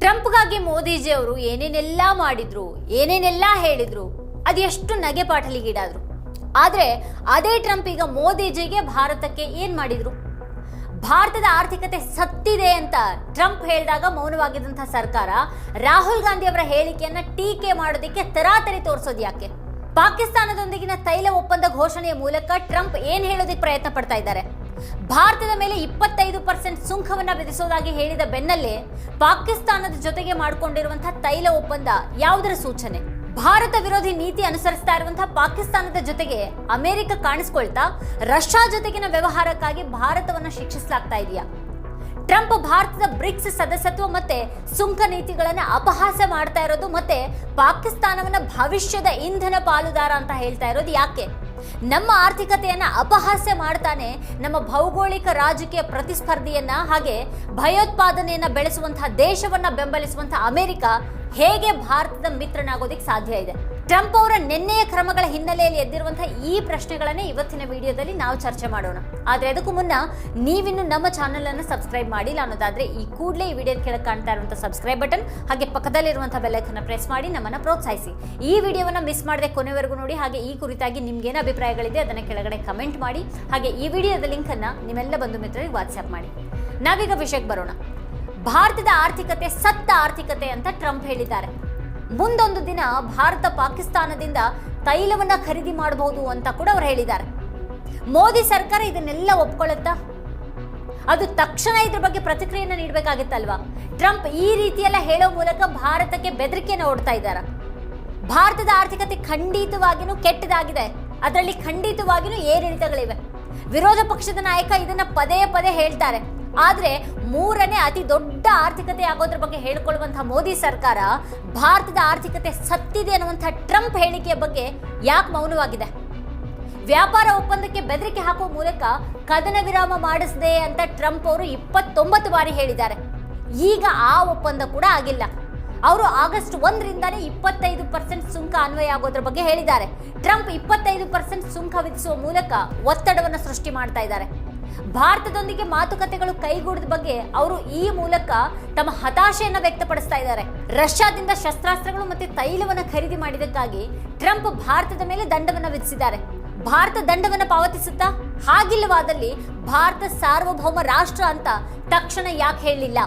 ಟ್ರಂಪ್ಗಾಗಿ ಮೋದಿಜಿ ಅವರು ಏನೇನೆಲ್ಲ ಮಾಡಿದ್ರು, ಏನೇನೆಲ್ಲ ಹೇಳಿದ್ರು ಅದೆಷ್ಟು ನಗೆ ಪಾಟಲಿಗೀಡಾದ್ರು ಆದರೆ ಅದೇ ಟ್ರಂಪ್ ಈಗ ಮೋದಿಜಿಗೆ ಭಾರತಕ್ಕೆ ಏನು ಮಾಡಿದ್ರು? ಭಾರತದ ಆರ್ಥಿಕತೆ ಸತ್ತಿದೆ ಅಂತ ಟ್ರಂಪ್ ಹೇಳಿದಾಗ ಮೌನವಾಗಿದ್ದಂಥ ಸರ್ಕಾರ ರಾಹುಲ್ ಗಾಂಧಿ ಅವರ ಹೇಳಿಕೆಯನ್ನ ಟೀಕೆ ಮಾಡೋದಕ್ಕೆ ತರಾತರಿ ತೋರಿಸೋದು ಯಾಕೆ? ಪಾಕಿಸ್ತಾನದೊಂದಿಗಿನ ತೈಲ ಒಪ್ಪಂದ ಘೋಷಣೆಯ ಮೂಲಕ ಟ್ರಂಪ್ ಏನು ಹೇಳೋದಕ್ಕೆ ಪ್ರಯತ್ನ ಪಡ್ತಾ ಇದ್ದಾರೆ? ಭಾರತದ ಮೇಲೆ ಇಪ್ಪತ್ತೈದು ಪರ್ಸೆಂಟ್ ಸುಂಕವನ್ನು ವಿಧಿಸೋದಾಗಿ ಹೇಳಿದ ಬೆನ್ನಲ್ಲೇ ಪಾಕಿಸ್ತಾನದ ಜೊತೆಗೆ ಮಾಡಿಕೊಂಡಿರುವಂತಹ ತೈಲ ಒಪ್ಪಂದ ಯಾವುದರ ಸೂಚನೆ? ಭಾರತ ವಿರೋಧಿ ನೀತಿ ಅನುಸರಿಸ್ತಾ ಇರುವಂತಹ ಪಾಕಿಸ್ತಾನದ ಜೊತೆಗೆ ಅಮೆರಿಕ ಕಾಣಿಸ್ಕೊಳ್ತಾ ರಷ್ಯಾ ಜೊತೆಗಿನ ವ್ಯವಹಾರಕ್ಕಾಗಿ ಭಾರತವನ್ನು ಶಿಕ್ಷಿಸಲಾಗ್ತಾ ಇದೆಯಾ? ಟ್ರಂಪ್ ಭಾರತದ ಬ್ರಿಕ್ಸ್ ಸದಸ್ಯತ್ವ ಮತ್ತೆ ಸುಂಕ ನೀತಿಗಳನ್ನ ಅಪಹಾಸ್ಯ ಮಾಡ್ತಾ ಇರೋದು ಮತ್ತೆ ಪಾಕಿಸ್ತಾನವನ್ನ ಭವಿಷ್ಯದ ಇಂಧನ ಪಾಲುದಾರ ಅಂತ ಹೇಳ್ತಾ ಇರೋದು ಯಾಕೆ? ನಮ್ಮ ಆರ್ಥಿಕತೆಯನ್ನು ಅಪಹಾಸ್ಯ ಮಾಡ್ತಾನೆ, ನಮ್ಮ ಭೌಗೋಳಿಕ ರಾಜಕೀಯ ಪ್ರತಿಸ್ಪರ್ಧಿಯನ್ನ ಹಾಗೆ ಭಯೋತ್ಪಾದನೆಯನ್ನ ಬೆಳೆಸುವಂತಹ ದೇಶವನ್ನ ಬೆಂಬಲಿಸುವಂತಹ ಅಮೆರಿಕ ಹೇಗೆ ಭಾರತದ ಮಿತ್ರನಾಗೋದಿಕ್ಕೆ ಸಾಧ್ಯ ಇದೆ. ಟ್ರಂಪ್ ಅವರ ನಿನ್ನೆಯ ಕ್ರಮಗಳ ಹಿನ್ನೆಲೆಯಲ್ಲಿ ಎದ್ದಿರುವಂತಹ ಈ ಪ್ರಶ್ನೆಗಳನ್ನೇ ಇವತ್ತಿನ ವಿಡಿಯೋದಲ್ಲಿ ನಾವು ಚರ್ಚೆ ಮಾಡೋಣ. ಆದರೆ ಅದಕ್ಕೂ ಮುನ್ನ ನೀವಿನ್ನು ನಮ್ಮ ಚಾನೆಲ್ ಅನ್ನು ಸಬ್ಸ್ಕ್ರೈಬ್ ಮಾಡಿಲ್ಲ ಅನ್ನೋದಾದ್ರೆ ಈ ಕೂಡಲೇ ಈ ವಿಡಿಯೋ ಕೆಳಗೆ ಕಾಣ್ತಾ ಇರುವಂತಹ ಸಬ್ಸ್ಕ್ರೈಬ್ ಬಟನ್ ಹಾಗೆ ಪಕ್ಕದಲ್ಲಿರುವಂತಹ ಬೆಲ್ಲೈಕನ್ನ ಪ್ರೆಸ್ ಮಾಡಿ ನಮ್ಮನ್ನ ಪ್ರೋತ್ಸಾಹಿಸಿ. ಈ ವಿಡಿಯೋವನ್ನ ಮಿಸ್ ಮಾಡದೆ ಕೊನೆವರೆಗೂ ನೋಡಿ, ಹಾಗೆ ಈ ಕುರಿತಾಗಿ ನಿಮ್ಗೇನು ಅಭಿಪ್ರಾಯಗಳಿದೆ ಅದನ್ನ ಕೆಳಗಡೆ ಕಮೆಂಟ್ ಮಾಡಿ, ಹಾಗೆ ಈ ವಿಡಿಯೋದ ಲಿಂಕ್ ಅನ್ನ ನಿಮ್ಮೆಲ್ಲ ಬಂಧು ಮಿತ್ರರಿಗೆ ವಾಟ್ಸ್ಆಪ್ ಮಾಡಿ. ನಾವೀಗ ವಿಷಯಕ್ಕೆ ಬರೋಣ. ಭಾರತದ ಆರ್ಥಿಕತೆ ಸತ್ತ ಆರ್ಥಿಕತೆ ಅಂತ ಟ್ರಂಪ್ ಹೇಳಿದ್ದಾರೆ. ಮುಂದೊಂದು ದಿನ ಭಾರತ ಪಾಕಿಸ್ತಾನದಿಂದ ತೈಲವನ್ನ ಖರೀದಿ ಮಾಡಬಹುದು ಅಂತ ಕೂಡ ಅವ್ರು ಹೇಳಿದ್ದಾರೆ. ಮೋದಿ ಸರ್ಕಾರ ಇದನ್ನೆಲ್ಲ ಒಪ್ಕೊಳ್ಳುತ್ತಾ? ಅದು ತಕ್ಷಣ ಇದ್ರ ಬಗ್ಗೆ ಪ್ರತಿಕ್ರಿಯೆಯನ್ನು ನೀಡಬೇಕಾಗಿತ್ತಲ್ವಾ? ಟ್ರಂಪ್ ಈ ರೀತಿಯೆಲ್ಲ ಹೇಳೋ ಮೂಲಕ ಭಾರತಕ್ಕೆ ಬೆದರಿಕೆಯನ್ನು ಓಡ್ತಾ ಇದ್ದಾರೆ. ಭಾರತದ ಆರ್ಥಿಕತೆ ಖಂಡಿತವಾಗಿಯೂ ಕೆಟ್ಟದಾಗಿದೆ. ಅದರಲ್ಲಿ ಖಂಡಿತವಾಗಿಯೂ ಏರಿಳಿತಗಳಿವೆ. ವಿರೋಧ ಪಕ್ಷದ ನಾಯಕ ಇದನ್ನ ಪದೇ ಪದೇ ಹೇಳ್ತಾರೆ. ಆದ್ರೆ ಮೂರನೇ ಅತಿ ದೊಡ್ಡ ಆರ್ಥಿಕತೆ ಆಗೋದ್ರ ಬಗ್ಗೆ ಹೇಳ್ಕೊಳ್ಳುವಂತಹ ಮೋದಿ ಸರ್ಕಾರ ಭಾರತದ ಆರ್ಥಿಕತೆ ಸತ್ತಿದೆ ಅನ್ನುವಂಥ ಟ್ರಂಪ್ ಹೇಳಿಕೆಯ ಬಗ್ಗೆ ಯಾಕೆ ಮೌನವಾಗಿದೆ? ವ್ಯಾಪಾರ ಒಪ್ಪಂದಕ್ಕೆ ಬೆದರಿಕೆ ಹಾಕುವ ಮೂಲಕ ಕದನ ವಿರಾಮ ಮಾಡಿಸಿದೆ ಅಂತ ಟ್ರಂಪ್ ಅವರು ಇಪ್ಪತ್ತೊಂಬತ್ತು ಬಾರಿ ಹೇಳಿದ್ದಾರೆ. ಈಗ ಆ ಒಪ್ಪಂದ ಕೂಡ ಆಗಿಲ್ಲ. ಅವರು ಆಗಸ್ಟ್ ಒಂದರಿಂದಾನೇ ಇಪ್ಪತ್ತೈದು ಪರ್ಸೆಂಟ್ ಸುಂಕ ಅನ್ವಯ ಆಗೋದ್ರ ಬಗ್ಗೆ ಹೇಳಿದ್ದಾರೆ. ಟ್ರಂಪ್ ಇಪ್ಪತ್ತೈದು ಪರ್ಸೆಂಟ್ ಸುಂಕ ವಿಧಿಸುವ ಮೂಲಕ ಒತ್ತಡವನ್ನು ಸೃಷ್ಟಿ ಮಾಡ್ತಾ ಇದ್ದಾರೆ. ಭಾರತದೊಂದಿಗೆ ಮಾತುಕತೆಗಳು ಕೈಗೂಡಿದ ಬಗ್ಗೆ ಅವರು ಈ ಮೂಲಕ ತಮ್ಮ ಹತಾಶೆಯನ್ನು ವ್ಯಕ್ತಪಡಿಸ್ತಾ ಇದ್ದಾರೆ. ರಷ್ಯಾದಿಂದ ಶಸ್ತ್ರಾಸ್ತ್ರಗಳು ಮತ್ತೆ ತೈಲವನ್ನ ಖರೀದಿ ಮಾಡಿದಕ್ಕಾಗಿ ಟ್ರಂಪ್ ಭಾರತದ ಮೇಲೆ ದಂಡವನ್ನ ವಿಧಿಸಿದ್ದಾರೆ. ಭಾರತ ದಂಡವನ್ನ ಪಾವತಿಸುತ್ತಾ? ಹಾಗಿಲ್ಲವಾದಲ್ಲಿ ಭಾರತ ಸಾರ್ವಭೌಮ ರಾಷ್ಟ್ರ ಅಂತ ತಕ್ಷಣ ಯಾಕೆ ಹೇಳಲಿಲ್ಲ?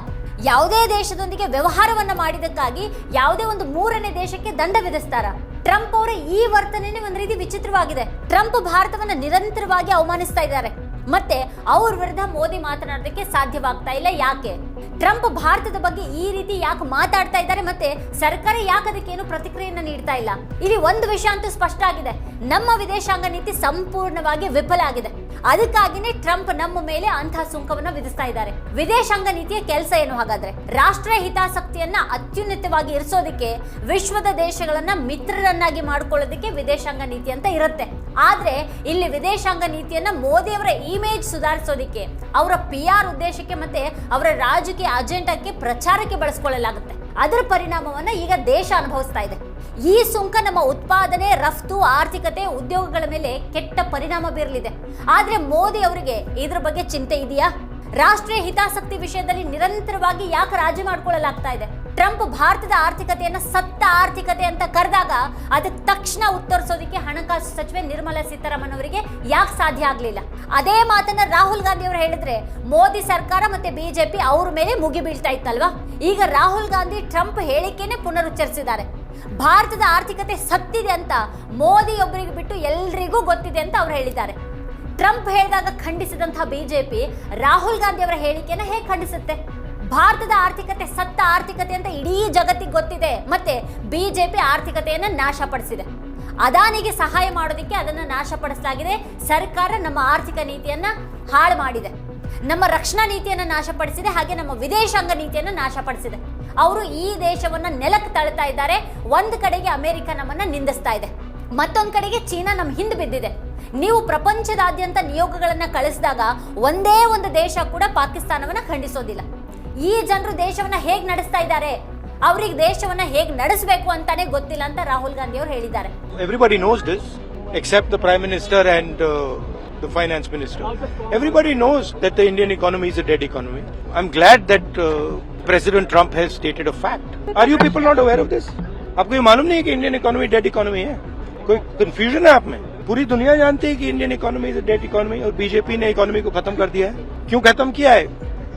ಯಾವುದೇ ದೇಶದೊಂದಿಗೆ ವ್ಯವಹಾರವನ್ನ ಮಾಡಿದಕ್ಕಾಗಿ ಯಾವುದೇ ಒಂದು ಮೂರನೇ ದೇಶಕ್ಕೆ ದಂಡ ವಿಧಿಸ್ತಾರ? ಟ್ರಂಪ್ ಅವರ ಈ ವರ್ತನೆನೇ ಒಂದು ರೀತಿ ವಿಚಿತ್ರವಾಗಿದೆ. ಟ್ರಂಪ್ ಭಾರತವನ್ನ ನಿರಂತರವಾಗಿ ಅವಮಾನಿಸ್ತಾ ಇದ್ದಾರೆ. ಮತ್ತೆ ಅವ್ರ ವಿರುದ್ಧ ಮೋದಿ ಮಾತನಾಡೋದಕ್ಕೆ ಸಾಧ್ಯವಾಗ್ತಾ ಇಲ್ಲ. ಯಾಕೆ? ಟ್ರಂಪ್ ಭಾರತದ ಬಗ್ಗೆ ಈ ರೀತಿ ಯಾಕೆ ಮಾತಾಡ್ತಾ ಇದ್ದಾರೆ ಮತ್ತೆ ಸರ್ಕಾರ ಯಾಕೆ ಅದಕ್ಕೇನು ಪ್ರತಿಕ್ರಿಯೆಯನ್ನು ನೀಡ್ತಾ ಇಲ್ಲ? ಇಲ್ಲಿ ಒಂದು ವಿಷಯ ಅಂತೂ ಸ್ಪಷ್ಟ ಆಗಿದೆ. ನಮ್ಮ ವಿದೇಶಾಂಗ ನೀತಿ ಸಂಪೂರ್ಣವಾಗಿ ವಿಫಲ ಆಗಿದೆ. ಅದಕ್ಕಾಗಿನೇ ಟ್ರಂಪ್ ನಮ್ಮ ಮೇಲೆ ಅಂತಹ ಸುಂಕವನ್ನು ವಿಧಿಸ್ತಾ ಇದ್ದಾರೆ. ವಿದೇಶಾಂಗ ನೀತಿಯ ಕೆಲಸ ಏನು ಹಾಗಾದ್ರೆ? ರಾಷ್ಟ್ರೀಯ ಹಿತಾಸಕ್ತಿಯನ್ನ ಅತ್ಯುನ್ನತವಾಗಿ ಇರಿಸೋದಕ್ಕೆ ವಿಶ್ವದ ದೇಶಗಳನ್ನ ಮಿತ್ರರನ್ನಾಗಿ ಮಾಡ್ಕೊಳ್ಳೋದಕ್ಕೆ ವಿದೇಶಾಂಗ ನೀತಿ ಅಂತ ಇರುತ್ತೆ. ಆದ್ರೆ ಇಲ್ಲಿ ವಿದೇಶಾಂಗ ನೀತಿಯನ್ನು ಮೋದಿಯವರ ಇಮೇಜ್ ಸುಧಾರಿಸೋದಕ್ಕೆ, ಅವರ ಪಿ ಆರ್ ಉದ್ದೇಶಕ್ಕೆ ಮತ್ತೆ ಅವರ ರಾಜಕೀಯ ಅಜೆಂಡಾಕ್ಕೆ ಪ್ರಚಾರಕ್ಕೆ ಬಳಸ್ಕೊಳ್ಳಲಾಗುತ್ತೆ. ಅದರ ಪರಿಣಾಮವನ್ನು ಈಗ ದೇಶ ಅನುಭವಿಸ್ತಾ ಇದೆ. ಈ ಸುಂಕ ನಮ್ಮ ಉತ್ಪಾದನೆ, ರಫ್ತು, ಆರ್ಥಿಕತೆ, ಉದ್ಯೋಗಗಳ ಮೇಲೆ ಕೆಟ್ಟ ಪರಿಣಾಮ ಬೀರಲಿದೆ. ಆದರೆ ಮೋದಿ ಅವರಿಗೆ ಇದ್ರ ಬಗ್ಗೆ ಚಿಂತೆ ಇದೆಯಾ? ರಾಷ್ಟ್ರೀಯ ಹಿತಾಸಕ್ತಿ ವಿಷಯದಲ್ಲಿ ನಿರಂತರವಾಗಿ ಯಾಕೆ ರಾಜಿ ಮಾಡಿಕೊಳ್ಳಲಾಗ್ತಾ ಇದೆ? ಟ್ರಂಪ್ ಭಾರತದ ಆರ್ಥಿಕತೆಯನ್ನ ಸತ್ತ ಆರ್ಥಿಕತೆ ಅಂತ ಕರೆದಾಗ ಅದಕ್ಕೆ ತಕ್ಷಣ ಉತ್ತರಿಸೋದಕ್ಕೆ ಹಣಕಾಸು ಸಚಿವೆ ನಿರ್ಮಲಾ ಸೀತಾರಾಮನ್ ಅವರಿಗೆ ಯಾಕೆ ಸಾಧ್ಯ ಆಗಲಿಲ್ಲ? ಅದೇ ಮಾತನ್ನ ರಾಹುಲ್ ಗಾಂಧಿ ಅವರು ಹೇಳಿದ್ರೆ, ಮೋದಿ ಸರ್ಕಾರ ಮತ್ತೆ ಬಿಜೆಪಿ ಅವ್ರ ಮೇಲೆ ಮುಗಿ ಬೀಳ್ತಾ ಇತ್ತಲ್ವಾ? ಈಗ ರಾಹುಲ್ ಗಾಂಧಿ ಟ್ರಂಪ್ ಹೇಳಿಕೆನೆ ಪುನರುಚ್ಚರಿಸಿದ್ದಾರೆ. ಭಾರತದ ಆರ್ಥಿಕತೆ ಸತ್ತಿದೆ ಅಂತ ಮೋದಿ ಒಬ್ಬರಿಗೆ ಬಿಟ್ಟು ಎಲ್ರಿಗೂ ಗೊತ್ತಿದೆ ಅಂತ ಅವ್ರು ಹೇಳಿದ್ದಾರೆ. ಟ್ರಂಪ್ ಹೇಳಿದಾಗ ಖಂಡಿಸಿದಂತಹ ಬಿಜೆಪಿ ರಾಹುಲ್ ಗಾಂಧಿ ಅವರ ಹೇಳಿಕೆಯನ್ನು ಹೇಗೆ ಖಂಡಿಸುತ್ತೆ? ಭಾರತದ ಆರ್ಥಿಕತೆ ಸತ್ತ ಆರ್ಥಿಕತೆ ಅಂತ ಇಡೀ ಜಗತ್ತಿಗೆ ಗೊತ್ತಿದೆ. ಮತ್ತೆ ಬಿಜೆಪಿ ಆರ್ಥಿಕತೆಯನ್ನು ನಾಶಪಡಿಸಿದೆ. ಅದಾನಿಗೆ ಸಹಾಯ ಮಾಡೋದಕ್ಕೆ ಅದನ್ನ ನಾಶಪಡಿಸಲಾಗಿದೆ. ಸರ್ಕಾರ ನಮ್ಮ ಆರ್ಥಿಕ ನೀತಿಯನ್ನ ಹಾಳು ಮಾಡಿದೆ. ನಮ್ಮ ರಕ್ಷಣಾ ನೀತಿಯನ್ನ ನಾಶಪಡಿಸಿದೆ. ಹಾಗೆ ನಮ್ಮ ವಿದೇಶಾಂಗ ನೀತಿಯನ್ನ ನಾಶಪಡಿಸಿದೆ. ಅವರು ಈ ದೇಶವನ್ನ ನೆಲಕ್ಕೆ ತಳ್ತಾ ಇದ್ದಾರೆ. ಒಂದು ಕಡೆಗೆ ಅಮೆರಿಕ ನಮ್ಮನ್ನ ನಿಂದಿಸ್ತಾ ಇದೆ. ಮತ್ತೊಂದು ಕಡೆಗೆ ಚೀನಾ ನಮ್ಮ ಹಿಂದೆ ಬಿದ್ದಿದೆ. ನೀವು ಪ್ರಪಂಚದಾದ್ಯಂತ ನಿಯೋಗಗಳನ್ನು ಕಳಿಸಿದಾಗ ಒಂದೇ ಒಂದು ದೇಶ ಕೂಡ ಪಾಕಿಸ್ತಾನವನ್ನ ಖಂಡಿಸೋದಿಲ್ಲ. ಈ ಜನರು ದೇಶವನ್ನ ಹೇಗ್ ನಡೆಸ್ತಾ ಇದ್ದಾರೆ ಅವ್ರಿಗೆ ದೇಶವನ್ನ ಹೇಗ್ ನಡೆಸಬೇಕು ಅಂತಾನೆ ಗೊತ್ತಿಲ್ಲ ಅಂತ ರಾಹುಲ್ ಗಾಂಧಿ ಅವರು ಹೇಳಿದ್ದಾರೆ Everybody knows this, except the Prime Minister and uh, the Finance Minister. Everybody knows that the Indian economy is a dead economy. I'm glad that uh, President Trump has stated a fact. Are you people not aware of this? आपको ये मालूम नहीं है कि Indian economy dead economy है कोई confusion है आप में पूरी दुनिया जानती है कि Indian economy is dead economy और बीजेपी ने इकोनॉमी को खत्म कर दिया है क्यों खत्म किया है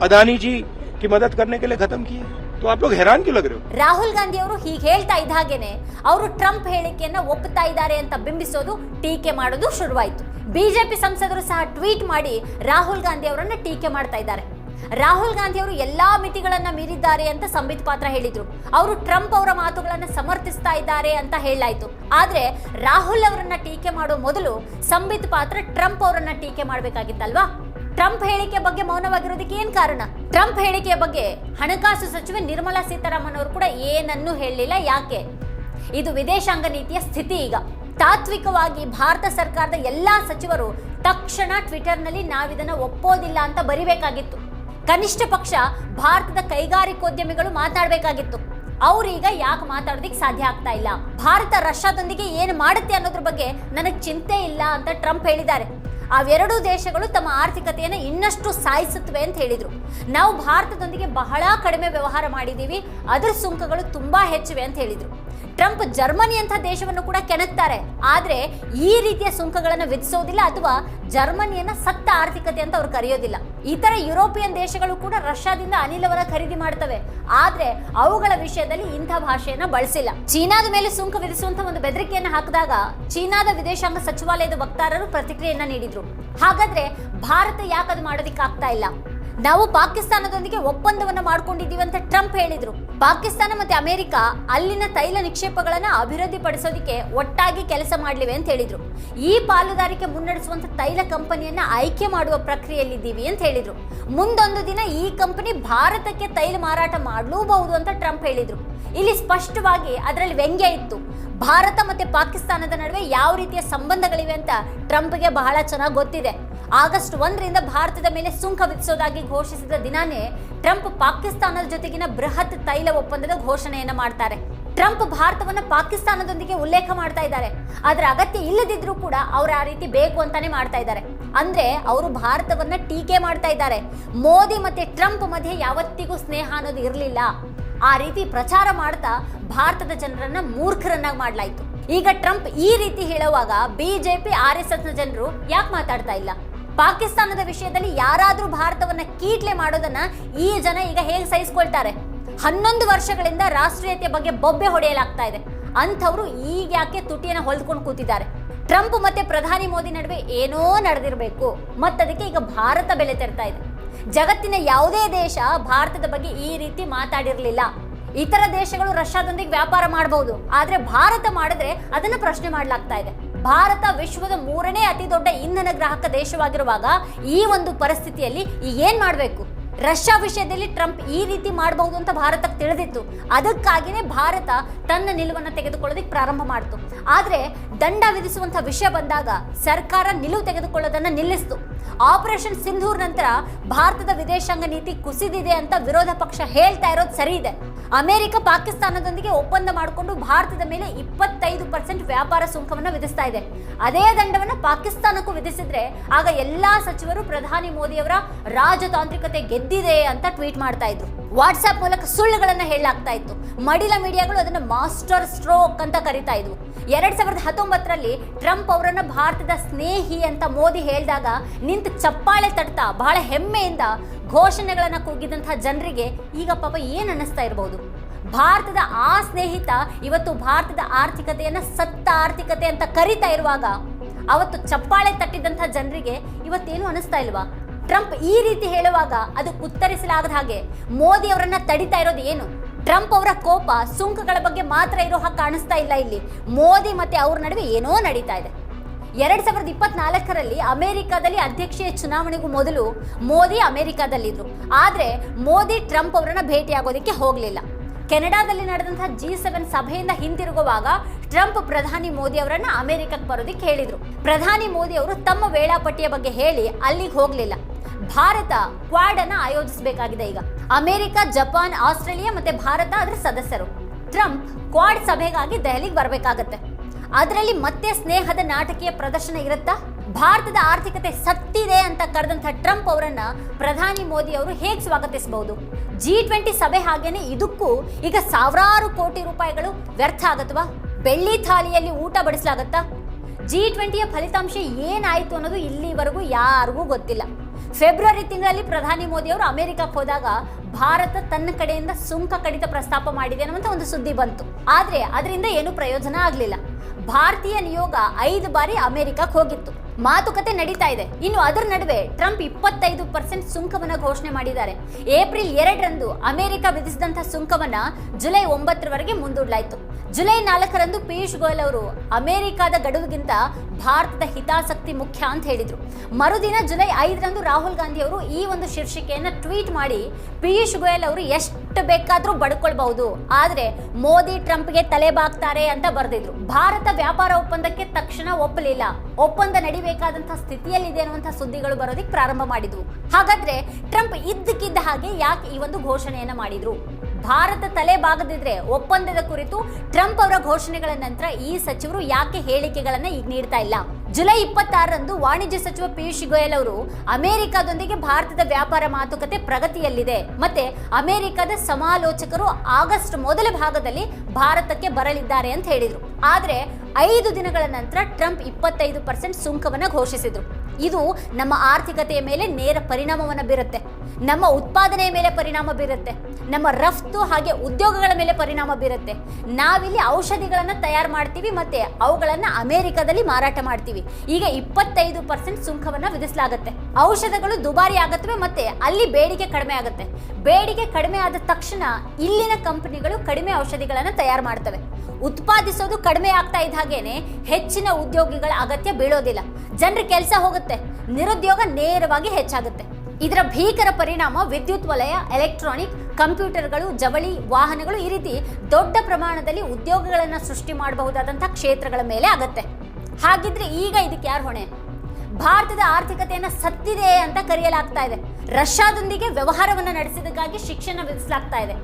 अदानी जी की मदद करने के लिए खत्म किया है तो आप लोग हैरान क्यों लग रहे हो ರಾಹುಲ್ ಗಾಂಧಿ ಅವರು ಹೀಗೆ ಹೇಳ್ತಾ ಇದ್ದ ಹಾಗೇನೆ ಅವರು ಟ್ರಂಪ್ ಹೇಳಿಕೆಯನ್ನ ಒಪ್ಪುತ್ತಾ ಇದ್ದಾರೆ ಅಂತ ಬಿಂಬಿಸೋದು ಟೀಕೆ ಮಾಡೋದು ಶುರುವಾಯಿತು ಬಿಜೆಪಿ ಸಂಸದರು ಸಹ ಟ್ವೀಟ್ ಮಾಡಿ ರಾಹುಲ್ ಗಾಂಧಿ ಅವರನ್ನ ಟೀಕೆ ಮಾಡ್ತಾ ಇದ್ದಾರೆ ರಾಹುಲ್ ಗಾಂಧಿ ಅವರು ಎಲ್ಲಾ ಮಿತಿಗಳನ್ನ ಮೀರಿದ್ದಾರೆ ಅಂತ ಸಂಬಿತ್ ಪಾತ್ರ ಹೇಳಿದ್ರು ಅವರು ಟ್ರಂಪ್ ಅವರ ಮಾತುಗಳನ್ನ ಸಮರ್ಥಿಸ್ತಾ ಇದ್ದಾರೆ ಅಂತ ಹೇಳಲಾಯ್ತು ಆದ್ರೆ ರಾಹುಲ್ ಅವರನ್ನ ಟೀಕೆ ಮಾಡೋ ಮೊದಲು ಸಂಬಿತ್ ಪಾತ್ರ ಟ್ರಂಪ್ ಅವರನ್ನ ಟೀಕೆ ಮಾಡ್ಬೇಕಾಗಿತ್ತಲ್ವಾ ಟ್ರಂಪ್ ಹೇಳಿಕೆ ಬಗ್ಗೆ ಮೌನವಾಗಿರೋದಕ್ಕೆ ಏನ್ ಕಾರಣ ಟ್ರಂಪ್ ಹೇಳಿಕೆಯ ಬಗ್ಗೆ ಹಣಕಾಸು ಸಚಿವೆ ನಿರ್ಮಲಾ ಸೀತಾರಾಮನ್ ಅವರು ಕೂಡ ಏನನ್ನೂ ಹೇಳಲಿಲ್ಲ ಯಾಕೆ? ಇದು ವಿದೇಶಾಂಗ ನೀತಿಯ ಸ್ಥಿತಿ ಈಗ. ತಾತ್ವಿಕವಾಗಿ ಭಾರತ ಸರ್ಕಾರದ ಎಲ್ಲಾ ಸಚಿವರು ತಕ್ಷಣ ಟ್ವಿಟರ್ನಲ್ಲಿ ನಾವಿದನ್ನು ಒಪ್ಪೋದಿಲ್ಲ ಅಂತ ಬರಿಬೇಕಾಗಿತ್ತು. ಕನಿಷ್ಠ ಪಕ್ಷ ಭಾರತದ ಕೈಗಾರಿಕೋದ್ಯಮಿಗಳು ಮಾತಾಡಬೇಕಾಗಿತ್ತು. ಅವ್ರೀಗ ಯಾಕೆ ಮಾತಾಡೋದಿಕ್ಕೆ ಸಾಧ್ಯ ಆಗ್ತಾ ಇಲ್ಲ? ಭಾರತ ರಷ್ಯಾದೊಂದಿಗೆ ಏನು ಮಾಡುತ್ತೆ ಅನ್ನೋದ್ರ ಬಗ್ಗೆ ನನಗೆ ಚಿಂತೆ ಇಲ್ಲ ಅಂತ ಟ್ರಂಪ್ ಹೇಳಿದ್ದಾರೆ. ಅವೆರಡೂ ದೇಶಗಳು ತಮ್ಮ ಆರ್ಥಿಕತೆಯನ್ನು ಇನ್ನಷ್ಟು ಸಾಯಿಸುತ್ತವೆ ಅಂತ ಹೇಳಿದರು. ನಾವು ಭಾರತದೊಂದಿಗೆ ಬಹಳ ಕಡಿಮೆ ವ್ಯವಹಾರ ಮಾಡಿದ್ದೀವಿ. ಅದರ ಸುಂಕಗಳು ತುಂಬ ಹೆಚ್ಚಿವೆ ಅಂತ ಹೇಳಿದ್ರು. ಟ್ರಂಪ್ ಜರ್ಮನಿ ಅಂತ ದೇಶವನ್ನು ಕೂಡ ಕೆಣಕ್ತಾರೆ. ಆದ್ರೆ ಈ ರೀತಿಯ ಸುಂಕಗಳನ್ನು ವಿಧಿಸೋದಿಲ್ಲ ಅಥವಾ ಜರ್ಮನಿಯನ್ನ ಸತ್ತ ಆರ್ಥಿಕತೆ ಅಂತ ಅವ್ರು ಕರೆಯೋದಿಲ್ಲ. ಇತರ ಯುರೋಪಿಯನ್ ದೇಶಗಳು ಕೂಡ ರಷ್ಯಾದಿಂದ ಅನಿಲವನ್ನ ಖರೀದಿ ಮಾಡ್ತವೆ. ಆದ್ರೆ ಅವುಗಳ ವಿಷಯದಲ್ಲಿ ಇಂಥ ಭಾಷೆಯನ್ನ ಬಳಸಿಲ್ಲ. ಚೀನಾದ ಮೇಲೆ ಸುಂಕ ವಿಧಿಸುವಂತ ಒಂದು ಬೆದರಿಕೆಯನ್ನು ಹಾಕಿದಾಗ ಚೀನಾದ ವಿದೇಶಾಂಗ ಸಚಿವಾಲಯದ ವಕ್ತಾರರು ಪ್ರತಿಕ್ರಿಯೆಯನ್ನ ನೀಡಿದ್ರು. ಹಾಗಾದ್ರೆ ಭಾರತ ಯಾಕದು ಮಾಡೋದಿಕ್ಕಾಗ್ತಾ ಇಲ್ಲ? ನಾವು ಪಾಕಿಸ್ತಾನದೊಂದಿಗೆ ಒಪ್ಪಂದವನ್ನ ಮಾಡ್ಕೊಂಡಿದ್ದೀವಿ ಅಂತ ಟ್ರಂಪ್ ಹೇಳಿದ್ರು. ಪಾಕಿಸ್ತಾನ ಮತ್ತು ಅಮೆರಿಕ ಅಲ್ಲಿನ ತೈಲ ನಿಕ್ಷೇಪಗಳನ್ನು ಅಭಿವೃದ್ಧಿಪಡಿಸೋದಕ್ಕೆ ಒಟ್ಟಾಗಿ ಕೆಲಸ ಮಾಡಲಿವೆ ಅಂತ ಹೇಳಿದರು. ಈ ಪಾಲುದಾರಿಕೆ ಮುನ್ನಡೆಸುವಂಥ ತೈಲ ಕಂಪನಿಯನ್ನು ಆಯ್ಕೆ ಮಾಡುವ ಪ್ರಕ್ರಿಯೆಯಲ್ಲಿದ್ದೀವಿ ಅಂತ ಹೇಳಿದರು. ಮುಂದೊಂದು ದಿನ ಈ ಕಂಪನಿ ಭಾರತಕ್ಕೆ ತೈಲ ಮಾರಾಟ ಮಾಡಲೂಬಹುದು ಅಂತ ಟ್ರಂಪ್ ಹೇಳಿದರು. ಇಲ್ಲಿ ಸ್ಪಷ್ಟವಾಗಿ ಅದರಲ್ಲಿ ವ್ಯಂಗ್ಯ ಇತ್ತು. ಭಾರತ ಮತ್ತು ಪಾಕಿಸ್ತಾನದ ನಡುವೆ ಯಾವ ರೀತಿಯ ಸಂಬಂಧಗಳಿವೆ ಅಂತ ಟ್ರಂಪ್ಗೆ ಬಹಳ ಚೆನ್ನಾಗಿ ಗೊತ್ತಿದೆ. ಆಗಸ್ಟ್ ಒಂದರಿಂದ ಭಾರತದ ಮೇಲೆ ಸುಂಕ ವಿಧಿಸೋದಾಗಿ ಘೋಷಿಸಿದ ದಿನಾನೇ ಟ್ರಂಪ್ ಪಾಕಿಸ್ತಾನದ ಜೊತೆಗಿನ ಬೃಹತ್ ತೈಲ ಒಪ್ಪಂದದ ಘೋಷಣೆಯನ್ನು ಮಾಡ್ತಾರೆ. ಟ್ರಂಪ್ ಭಾರತವನ್ನು ಪಾಕಿಸ್ತಾನದೊಂದಿಗೆ ಉಲ್ಲೇಖ ಮಾಡ್ತಾ ಇದ್ದಾರೆ. ಅದರ ಅಗತ್ಯ ಇಲ್ಲದಿದ್ರೂ ಕೂಡ ಅವರು ಆ ರೀತಿ ಬೇಕು ಅಂತಾನೆ ಮಾಡ್ತಾ ಇದ್ದಾರೆ. ಅಂದ್ರೆ ಅವರು ಭಾರತವನ್ನ ಟೀಕೆ ಮಾಡ್ತಾ ಇದ್ದಾರೆ. ಮೋದಿ ಮತ್ತೆ ಟ್ರಂಪ್ ಮಧ್ಯೆ ಯಾವತ್ತಿಗೂ ಸ್ನೇಹ ಅನ್ನೋದು ಇರಲಿಲ್ಲ. ಆ ರೀತಿ ಪ್ರಚಾರ ಮಾಡ್ತಾ ಭಾರತದ ಜನರನ್ನ ಮೂರ್ಖರನ್ನಾಗಿ ಮಾಡ್ಲಾಯ್ತು. ಈಗ ಟ್ರಂಪ್ ಈ ರೀತಿ ಹೇಳುವಾಗ ಬಿಜೆಪಿ, ಆರ್ ಎಸ್ ಎಸ್ನ ಜನರು ಯಾಕೆ ಮಾತಾಡ್ತಾ ಇಲ್ಲ? ಪಾಕಿಸ್ತಾನದ ವಿಷಯದಲ್ಲಿ ಯಾರಾದರೂ ಭಾರತವನ್ನ ಕೀಟ್ಲೆ ಮಾಡೋದನ್ನ ಈ ಜನ ಈಗ ಹೇಗೆ ಸಹಿಸ್ಕೊಳ್ತಾರೆ? ಹನ್ನೊಂದು ವರ್ಷಗಳಿಂದ ರಾಷ್ಟ್ರೀಯತೆಯ ಬಗ್ಗೆ ಬೊಬ್ಬೆ ಹೊಡೆಯಲಾಗ್ತಾ ಇದೆ. ಅಂಥವ್ರು ಈಗ ಯಾಕೆ ತುಟಿಯನ್ನ ಹೊಲ್ದ್ಕೊಂಡು ಕೂತಿದ್ದಾರೆ? ಟ್ರಂಪ್ ಮತ್ತೆ ಪ್ರಧಾನಿ ಮೋದಿ ನಡುವೆ ಏನೋ ನಡೆದಿರಬೇಕು. ಮತ್ತದಕ್ಕೆ ಈಗ ಭಾರತ ಬೆಲೆ ತೆರ್ತಾ ಇದೆ. ಜಗತ್ತಿನ ಯಾವುದೇ ದೇಶ ಭಾರತದ ಬಗ್ಗೆ ಈ ರೀತಿ ಮಾತಾಡಿರಲಿಲ್ಲ. ಇತರ ದೇಶಗಳು ರಷ್ಯಾದೊಂದಿಗೆ ವ್ಯಾಪಾರ ಮಾಡಬಹುದು ಆದರೆ ಭಾರತ ಮಾಡಿದ್ರೆ ಅದನ್ನ ಪ್ರಶ್ನೆ ಮಾಡಲಾಗ್ತಾ ಇದೆ. ಭಾರತ ವಿಶ್ವದ ಮೂರನೇ ಅತಿ ದೊಡ್ಡ ಇಂಧನ ಗ್ರಾಹಕ ದೇಶವಾಗಿರುವಾಗ ಈ ಒಂದು ಪರಿಸ್ಥಿತಿಯಲ್ಲಿ ಏನ್ ಮಾಡಬೇಕು? ರಷ್ಯಾ ವಿಷಯದಲ್ಲಿ ಟ್ರಂಪ್ ಈ ರೀತಿ ಮಾಡಬಹುದು ಅಂತ ಭಾರತಕ್ಕೆ ತಿಳಿದಿತ್ತು. ಅದಕ್ಕಾಗಿನೇ ಭಾರತ ತನ್ನ ನಿಲುವನ್ನು ತೆಗೆದುಕೊಳ್ಳೋದಕ್ಕೆ ಪ್ರಾರಂಭ ಮಾಡಿತು. ಆದರೆ ದಂಡ ವಿಧಿಸುವಂತ ವಿಷಯ ಬಂದಾಗ ಸರ್ಕಾರ ನಿಲುವು ತೆಗೆದುಕೊಳ್ಳೋದನ್ನು ನಿಲ್ಲಿಸಿತು. ಆಪರೇಷನ್ ಸಿಂಧೂರ್ ನಂತರ ಭಾರತದ ವಿದೇಶಾಂಗ ನೀತಿ ಕುಸಿದಿದೆ ಅಂತ ವಿರೋಧ ಪಕ್ಷ ಹೇಳ್ತಾ ಇರೋದು ಸರಿ ಇದೆ. ಅಮೆರಿಕ ಪಾಕಿಸ್ತಾನದೊಂದಿಗೆ ಒಪ್ಪಂದ ಮಾಡಿಕೊಂಡು ಭಾರತದ ಮೇಲೆ ಇಪ್ಪತ್ತೈದು ಪರ್ಸೆಂಟ್ ವ್ಯಾಪಾರ ಸುಂಕವನ್ನು ವಿಧಿಸ್ತಾ ಇದೆ. ಅದೇ ದಂಡವನ್ನು ಪಾಕಿಸ್ತಾನಕ್ಕೂ ವಿಧಿಸಿದ್ರೆ ಆಗ ಎಲ್ಲಾ ಸಚಿವರು ಪ್ರಧಾನಿ ಮೋದಿಯವರ ರಾಜತಾಂತ್ರಿಕತೆ ಗೆದ್ದಿದೆ ಅಂತ ಟ್ವೀಟ್ ಮಾಡ್ತಾ ಇದ್ರು. ವಾಟ್ಸ್ಆಪ್ ಮೂಲಕ ಸುಳ್ಳುಗಳನ್ನು ಹೇಳಲಾಗ್ತಾ ಇತ್ತು. ಮಡಿಲ ಮೀಡಿಯಾಗಳು ಅದನ್ನು ಮಾಸ್ಟರ್ ಸ್ಟ್ರೋಕ್ ಅಂತ ಕರಿತಾ ಇದ್ವು. ಎರಡ್ ಸಾವಿರದ ಹತ್ತೊಂಬತ್ತರಲ್ಲಿ ಟ್ರಂಪ್ ಅವರನ್ನು ಭಾರತದ ಸ್ನೇಹಿ ಅಂತ ಮೋದಿ ಹೇಳಿದಾಗ ನಿಂತು ಚಪ್ಪಾಳೆ ತಡ್ತಾ ಬಹಳ ಹೆಮ್ಮೆಯಿಂದ ಘೋಷಣೆಗಳನ್ನು ಕೂಗಿದಂತಹ ಜನರಿಗೆ ಈಗ ಪಾಪ ಏನು ಅನ್ನಿಸ್ತಾ ಇರಬಹುದು ಭಾರತದ ಆ ಸ್ನೇಹಿತ ಇವತ್ತು ಭಾರತದ ಆರ್ಥಿಕತೆಯನ್ನು ಸತ್ತ ಆರ್ಥಿಕತೆ ಅಂತ ಕರಿತಾ ಇರುವಾಗ ಅವತ್ತು ಚಪ್ಪಾಳೆ ತಟ್ಟಿದಂಥ ಜನರಿಗೆ ಇವತ್ತೇನು ಅನಿಸ್ತಾ ಇಲ್ವಾ? ಟ್ರಂಪ್ ಈ ರೀತಿ ಹೇಳುವಾಗ ಅದು ಉತ್ತರಿಸಲಾಗದ ಹಾಗೆ ಮೋದಿ ಅವರನ್ನ ತಡಿತಾ ಇರೋದು ಏನು? ಟ್ರಂಪ್ ಅವರ ಕೋಪ ಸುಂಕಗಳ ಬಗ್ಗೆ ಮಾತ್ರ ಇರೋ ಹಾಗೆ ಕಾಣಿಸ್ತಾ ಇಲ್ಲ ಇಲ್ಲಿ. ಮೋದಿ ಮತ್ತೆ ಅವ್ರ ನಡುವೆ ಏನೋ ನಡೀತಾ ಇದೆ. ಎರಡ್ ಸಾವಿರದ ಇಪ್ಪತ್ನಾಲ್ಕರಲ್ಲಿ ಅಮೆರಿಕಾದಲ್ಲಿ ಅಧ್ಯಕ್ಷೀಯ ಚುನಾವಣೆಗೂ ಮೊದಲು ಮೋದಿ ಅಮೆರಿಕಾದಲ್ಲಿದ್ರು. ಆದ್ರೆ ಮೋದಿ ಟ್ರಂಪ್ ಅವರನ್ನ ಭೇಟಿಯಾಗೋದಕ್ಕೆ ಹೋಗಲಿಲ್ಲ. ಕೆನಡಾದಲ್ಲಿ ನಡೆದಂತಹ ಜಿ ಸೆವೆನ್ ಸಭೆಯಿಂದ ಹಿಂತಿರುಗುವಾಗ ಟ್ರಂಪ್ ಪ್ರಧಾನಿ ಮೋದಿ ಅವರನ್ನ ಅಮೆರಿಕಕ್ಕೆ ಬರೋದಕ್ಕೆ ಹೇಳಿದ್ರು. ಪ್ರಧಾನಿ ಮೋದಿ ಅವರು ತಮ್ಮ ವೇಳಾಪಟ್ಟಿಯ ಬಗ್ಗೆ ಹೇಳಿ ಅಲ್ಲಿಗೆ ಹೋಗಲಿಲ್ಲ. ಭಾರತ ಕ್ವಾಡ್ ಅನ್ನ ಆಯೋಜಿಸಬೇಕಾಗಿದೆ ಈಗ. ಅಮೆರಿಕ, ಜಪಾನ್, ಆಸ್ಟ್ರೇಲಿಯಾ ಮತ್ತೆ ಭಾರತ ಅದರ ಸದಸ್ಯರು. ಟ್ರಂಪ್ ಕ್ವಾಡ್ ಸಭೆಗಾಗಿ ದೆಹಲಿಗೆ ಬರಬೇಕಾಗತ್ತೆ. ಅದರಲ್ಲಿ ಮತ್ತೆ ಸ್ನೇಹದ ನಾಟಕೀಯ ಪ್ರದರ್ಶನ ಇರುತ್ತಾ? ಭಾರತದ ಆರ್ಥಿಕತೆ ಸತ್ತಿದೆ ಅಂತ ಕರೆದಂಥ ಟ್ರಂಪ್ ಅವರನ್ನ ಪ್ರಧಾನಿ ಮೋದಿ ಅವರು ಹೇಗೆ ಸ್ವಾಗತಿಸಬಹುದು? ಜಿ ಟ್ವೆಂಟಿ ಸಭೆ ಹಾಗೇನೆ ಇದಕ್ಕೂ ಈಗ ಸಾವಿರಾರು ಕೋಟಿ ರೂಪಾಯಿಗಳು ವ್ಯರ್ಥ ಆಗತ್ವಾ? ಬೆಳ್ಳಿ ಥಾಲಿಯಲ್ಲಿ ಊಟ ಬಡಿಸಲಾಗತ್ತಾ? ಜಿ ಟ್ವೆಂಟಿಯ ಫಲಿತಾಂಶ ಏನಾಯಿತು ಅನ್ನೋದು ಇಲ್ಲಿವರೆಗೂ ಯಾರಿಗೂ ಗೊತ್ತಿಲ್ಲ. ಫೆಬ್ರವರಿ ತಿಂಗಳಲ್ಲಿ ಪ್ರಧಾನಿ ಮೋದಿ ಅವರು ಅಮೆರಿಕಕ್ಕೆ ಹೋದಾಗ ಭಾರತ ತನ್ನ ಕಡೆಯಿಂದ ಸುಂಕ ಕಡಿತ ಪ್ರಸ್ತಾಪ ಮಾಡಿದೆ ಅನ್ನುವಂಥ ಒಂದು ಸುದ್ದಿ ಬಂತು. ಆದರೆ ಅದರಿಂದ ಏನು ಪ್ರಯೋಜನ ಆಗಲಿಲ್ಲ. ಭಾರತೀಯ ನಿಯೋಗ ಐದು ಬಾರಿ ಅಮೆರಿಕಕ್ಕೆ ಹೋಗಿತ್ತು. ಮಾತುಕತೆ ನಡೀತಾ ಇದೆ. ಇನ್ನು ಅದರ ನಡುವೆ ಟ್ರಂಪ್ ಇಪ್ಪತ್ತೈದು ಪರ್ಸೆಂಟ್ ಸುಂಕವನ್ನು ಘೋಷಣೆ ಮಾಡಿದ್ದಾರೆ. ಏಪ್ರಿಲ್ ಎರಡರಂದು ಅಮೆರಿಕ ವಿಧಿಸಿದಂತಹ ಸುಂಕವನ್ನ ಜುಲೈ ಒಂಬತ್ತರವರೆಗೆ ಮುಂದೂಡಲಾಯಿತು. ಜುಲೈ ನಾಲ್ಕರಂದು ಪಿಯೂಷ್ ಗೋಯಲ್ ಅವರು ಅಮೆರಿಕದ ಗಡುವಿಗಿಂತ ಭಾರತದ ಹಿತಾಸಕ್ತಿ ಮುಖ್ಯ ಅಂತ ಹೇಳಿದರು. ಮರುದಿನ ಜುಲೈ ಐದರಂದು ರಾಹುಲ್ ಗಾಂಧಿ ಅವರು ಈ ಒಂದು ಶೀರ್ಷಿಕೆಯನ್ನು ಟ್ವೀಟ್ ಮಾಡಿ ಪಿಯೂಷ್ ಗೋಯಲ್ ಅವರು ಎಷ್ಟು ಬೇಕಾದ್ರೂ ಬಡ್ಕೊಳ್ಬಹುದು. ಆದ್ರೆ ಮೋದಿ ಟ್ರಂಪ್ಗೆ ತಲೆ ಬಾಗ್ತಾರೆ ಅಂತ ಬರೆದಿದ್ರು. ಭಾರತ ವ್ಯಾಪಾರ ಒಪ್ಪಂದಕ್ಕೆ ತಕ್ಷಣ ಒಪ್ಪಲಿಲ್ಲ. ಒಪ್ಪಂದ ನಡಿಬೇಕಾದಂತಹ ಸ್ಥಿತಿಯಲ್ಲಿದೆ ಅನ್ನುವಂತಹ ಸುದ್ದಿಗಳು ಬರೋದಿಕ್ ಪ್ರಾರಂಭ ಮಾಡಿದ್ವು. ಹಾಗಾದ್ರೆ ಟ್ರಂಪ್ ಇದ್ದಕ್ಕಿದ್ದ ಹಾಗೆ ಯಾಕೆ ಈ ಒಂದು ಘೋಷಣೆಯನ್ನ ಮಾಡಿದ್ರು? ಭಾರತ ತಲೆ ಬಾಗದಿದ್ರೆ ಒಪ್ಪಂದದ ಕುರಿತು ಟ್ರಂಪ್ ಅವರ ಘೋಷಣೆಗಳ ನಂತರ ಈ ಸಚಿವರು ಯಾಕೆ ಹೇಳಿಕೆಗಳನ್ನ ಈಗ ನೀಡ್ತಾ ಇಲ್ಲ? ಜುಲೈ ಇಪ್ಪತ್ತಾರರಂದು ವಾಣಿಜ್ಯ ಸಚಿವ ಪಿಯೂಷ್ ಗೋಯಲ್ ಅವರು ಅಮೆರಿಕದೊಂದಿಗೆ ಭಾರತದ ವ್ಯಾಪಾರ ಮಾತುಕತೆ ಪ್ರಗತಿಯಲ್ಲಿದೆ. ಮತ್ತೆ ಅಮೆರಿಕದ ಸಮಾಲೋಚಕರು ಆಗಸ್ಟ್ ಮೊದಲ ಭಾಗದಲ್ಲಿ ಭಾರತಕ್ಕೆ ಬರಲಿದ್ದಾರೆ ಅಂತ ಹೇಳಿದ್ರು. ಆದ್ರೆ ಐದು ದಿನಗಳ ನಂತರ ಟ್ರಂಪ್ ಇಪ್ಪತ್ತೈದು ಪರ್ಸೆಂಟ್ ಸುಂಕವನ್ನ ಘೋಷಿಸಿದ್ರು. ಇದು ನಮ್ಮ ಆರ್ಥಿಕತೆಯ ಮೇಲೆ ನೇರ ಪರಿಣಾಮವನ್ನು ಬೀರುತ್ತೆ. ನಮ್ಮ ಉತ್ಪಾದನೆಯ ಮೇಲೆ ಪರಿಣಾಮ ಬೀರುತ್ತೆ. ನಮ್ಮ ರಫ್ತು ಹಾಗೆ ಉದ್ಯೋಗಗಳ ಮೇಲೆ ಪರಿಣಾಮ ಬೀರುತ್ತೆ. ನಾವಿಲ್ಲಿ ಔಷಧಿಗಳನ್ನು ತಯಾರು ಮಾಡ್ತೀವಿ ಮತ್ತು ಅವುಗಳನ್ನು ಅಮೆರಿಕದಲ್ಲಿ ಮಾರಾಟ ಮಾಡ್ತೀವಿ. ಈಗ ಇಪ್ಪತ್ತೈದು ಪರ್ಸೆಂಟ್ ಸುಂಕವನ್ನು ವಿಧಿಸಲಾಗುತ್ತೆ. ಔಷಧಗಳು ದುಬಾರಿ ಆಗುತ್ತವೆ ಮತ್ತು ಅಲ್ಲಿ ಬೇಡಿಕೆ ಕಡಿಮೆ ಆಗುತ್ತೆ. ಬೇಡಿಕೆ ಕಡಿಮೆ ಆದ ತಕ್ಷಣ ಇಲ್ಲಿನ ಕಂಪನಿಗಳು ಕಡಿಮೆ ಔಷಧಿಗಳನ್ನು ತಯಾರು ಮಾಡ್ತವೆ. ಉತ್ಪಾದಿಸೋದು ಕಡಿಮೆ ಆಗ್ತಾ ಇದ್ದ ಹಾಗೇನೆ ಹೆಚ್ಚಿನ ಉದ್ಯೋಗಿಗಳ ಅಗತ್ಯ ಬೀಳೋದಿಲ್ಲ. ಜನರು ಕೆಲಸ ಹೋಗುತ್ತೆ ನಿರುದ್ಯೋಗ ನೇರವಾಗಿ ಹೆಚ್ಚಾಗುತ್ತೆ. ಇದರ ಭೀಕರ ಪರಿಣಾಮ ವಿದ್ಯುತ್ ವಲಯ, ಎಲೆಕ್ಟ್ರಾನಿಕ್, ಕಂಪ್ಯೂಟರ್ಗಳು, ಜವಳಿ, ವಾಹನಗಳು ಈ ರೀತಿ ದೊಡ್ಡ ಪ್ರಮಾಣದಲ್ಲಿ ಉದ್ಯೋಗಗಳನ್ನು ಸೃಷ್ಟಿ ಮಾಡಬಹುದಾದಂತಹ ಕ್ಷೇತ್ರಗಳ ಮೇಲೆ ಆಗತ್ತೆ. ಹಾಗಿದ್ರೆ ಈಗ ಇದಕ್ಕೆ ಯಾರು ಹೊಣೆ? ಭಾರತದ ಆರ್ಥಿಕತೆಯನ್ನ ಸತ್ತಿದೆ ಅಂತ ಕರೆಯಲಾಗ್ತಾ ಇದೆ. ರಷ್ಯಾದೊಂದಿಗೆ ವ್ಯವಹಾರವನ್ನು ನಡೆಸಿದ್ದಕ್ಕಾಗಿ ಶಿಕ್ಷಣ ವಿಧಿಸಲಾಗ್ತಾ ಇದೆ.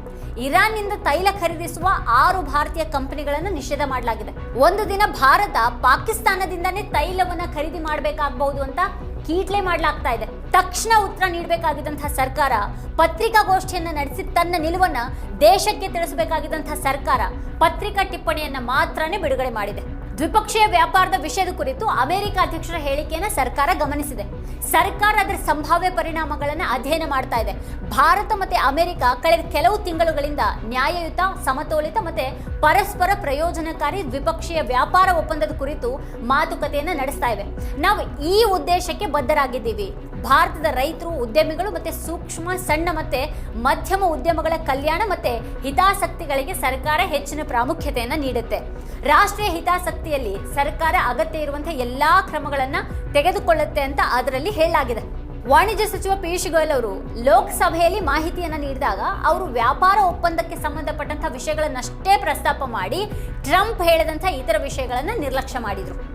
ಇರಾನ್ನಿಂದ ತೈಲ ಖರೀದಿಸುವ ಆರು ಭಾರತೀಯ ಕಂಪನಿಗಳನ್ನು ನಿಷೇಧ ಮಾಡಲಾಗಿದೆ. ಒಂದು ದಿನ ಭಾರತ ಪಾಕಿಸ್ತಾನದಿಂದನೇ ತೈಲವನ್ನ ಖರೀದಿ ಮಾಡಬೇಕಾಗಬಹುದು ಅಂತ ಕೀಟ್ಲೆ ಮಾಡಲಾಗ್ತಾ ಇದೆ. ತಕ್ಷಣ ಉತ್ತರ ನೀಡಬೇಕಾಗಿದ್ದಂತಹ ಸರ್ಕಾರ ಪತ್ರಿಕಾಗೋಷ್ಠಿಯನ್ನು ನಡೆಸಿ ತನ್ನ ನಿಲುವನ್ನ ದೇಶಕ್ಕೆ ತಿಳಿಸಬೇಕಾಗಿದ್ದಂತಹ ಸರ್ಕಾರ ಪತ್ರಿಕಾ ಟಿಪ್ಪಣಿಯನ್ನ ಮಾತ್ರನೇ ಬಿಡುಗಡೆ ಮಾಡಿದೆ. ದ್ವಿಪಕ್ಷೀಯ ವ್ಯಾಪಾರದ ವಿಷಯದ ಕುರಿತು ಅಮೆರಿಕ ಅಧ್ಯಕ್ಷರ ಹೇಳಿಕೆಯನ್ನು ಸರ್ಕಾರ ಗಮನಿಸಿದೆ. ಸರ್ಕಾರ ಅದರ ಸಂಭಾವ್ಯ ಪರಿಣಾಮಗಳನ್ನು ಅಧ್ಯಯನ ಮಾಡ್ತಾ ಇದೆ. ಭಾರತ ಮತ್ತು ಅಮೆರಿಕ ಕಳೆದ ಕೆಲವು ತಿಂಗಳುಗಳಿಂದ ನ್ಯಾಯಯುತ, ಸಮತೋಲಿತ ಮತ್ತು ಪರಸ್ಪರ ಪ್ರಯೋಜನಕಾರಿ ದ್ವಿಪಕ್ಷೀಯ ವ್ಯಾಪಾರ ಒಪ್ಪಂದದ ಕುರಿತು ಮಾತುಕತೆಯನ್ನು ನಡೆಸ್ತಾ ಇವೆ. ನಾವು ಈ ಉದ್ದೇಶಕ್ಕೆ ಬದ್ಧರಾಗಿದ್ದೀವಿ. ಭಾರತದ ರೈತರು, ಉದ್ಯಮಿಗಳು ಮತ್ತೆ ಸೂಕ್ಷ್ಮ, ಸಣ್ಣ ಮತ್ತೆ ಮಧ್ಯಮ ಉದ್ಯಮಗಳ ಕಲ್ಯಾಣ ಮತ್ತೆ ಹಿತಾಸಕ್ತಿಗಳಿಗೆ ಸರ್ಕಾರ ಹೆಚ್ಚಿನ ಪ್ರಾಮುಖ್ಯತೆಯನ್ನು ನೀಡುತ್ತೆ. ರಾಷ್ಟ್ರೀಯ ಹಿತಾಸಕ್ತಿಯಲ್ಲಿ ಸರ್ಕಾರ ಅಗತ್ಯ ಇರುವಂತಹ ಎಲ್ಲಾ ಕ್ರಮಗಳನ್ನು ತೆಗೆದುಕೊಳ್ಳುತ್ತೆ ಅಂತ ಅದರಲ್ಲಿ ಹೇಳಲಾಗಿದೆ. ವಾಣಿಜ್ಯ ಸಚಿವ ಪಿಯೂಷ್ ಗೋಯಲ್ ಅವರು ಲೋಕಸಭೆಯಲ್ಲಿ ಮಾಹಿತಿಯನ್ನು ನೀಡಿದಾಗ ಅವರು ವ್ಯಾಪಾರ ಒಪ್ಪಂದಕ್ಕೆ ಸಂಬಂಧಪಟ್ಟಂತಹ ವಿಷಯಗಳನ್ನಷ್ಟೇ ಪ್ರಸ್ತಾಪ ಮಾಡಿ ಟ್ರಂಪ್ ಹೇಳಿದಂಥ ಇತರ ವಿಷಯಗಳನ್ನು ನಿರ್ಲಕ್ಷ್ಯ ಮಾಡಿದ್ರು.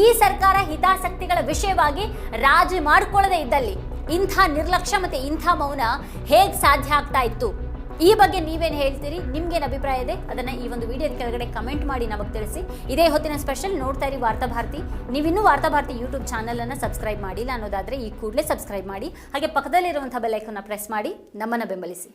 ಈ ಸರ್ಕಾರ ಹಿತಾಸಕ್ತಿಗಳ ವಿಷಯವಾಗಿ ರಾಜಿ ಮಾಡಿಕೊಳ್ಳದೆ ಇದ್ದಲ್ಲಿ ಇಂಥ ನಿರ್ಲಕ್ಷ್ಯ ಮತ್ತೆ ಇಂಥ ಮೌನ ಹೇಗೆ ಸಾಧ್ಯ ಆಗ್ತಾ ಇತ್ತು? ಈ ಬಗ್ಗೆ ನೀವೇನು ಹೇಳ್ತೀರಿ? ನಿಮ್ಗೇನು ಅಭಿಪ್ರಾಯ ಇದೆ? ಅದನ್ನ ಈ ಒಂದು ವಿಡಿಯೋದ ಕೆಳಗಡೆ ಕಮೆಂಟ್ ಮಾಡಿ ನಮಗೆ ತಿಳಿಸಿ. ಇದೇ ಹೊತ್ತಿನ ಸ್ಪೆಷಲ್ ನೋಡ್ತಾ ಇರಿ ವಾರ್ತಾಭಾರತಿ ನೀವಿನ್ನೂ ವಾರ್ತಾಭಾರತಿ ಯೂಟ್ಯೂಬ್ ಚಾನಲ್ ಅನ್ನ ಸಬ್ಸ್ಕ್ರೈಬ್ ಮಾಡಿಲ್ಲ ಅನ್ನೋದಾದ್ರೆ ಈ ಕೂಡಲೇ ಸಬ್ಸ್ಕ್ರೈಬ್ ಮಾಡಿ. ಹಾಗೆ ಪಕ್ಕದಲ್ಲಿರುವಂತಹ ಬೆಲ್ ಐಕನ್ನ ಪ್ರೆಸ್ ಮಾಡಿ. ನಮ್ಮನ್ನ ಬೆಂಬಲಿಸಿ.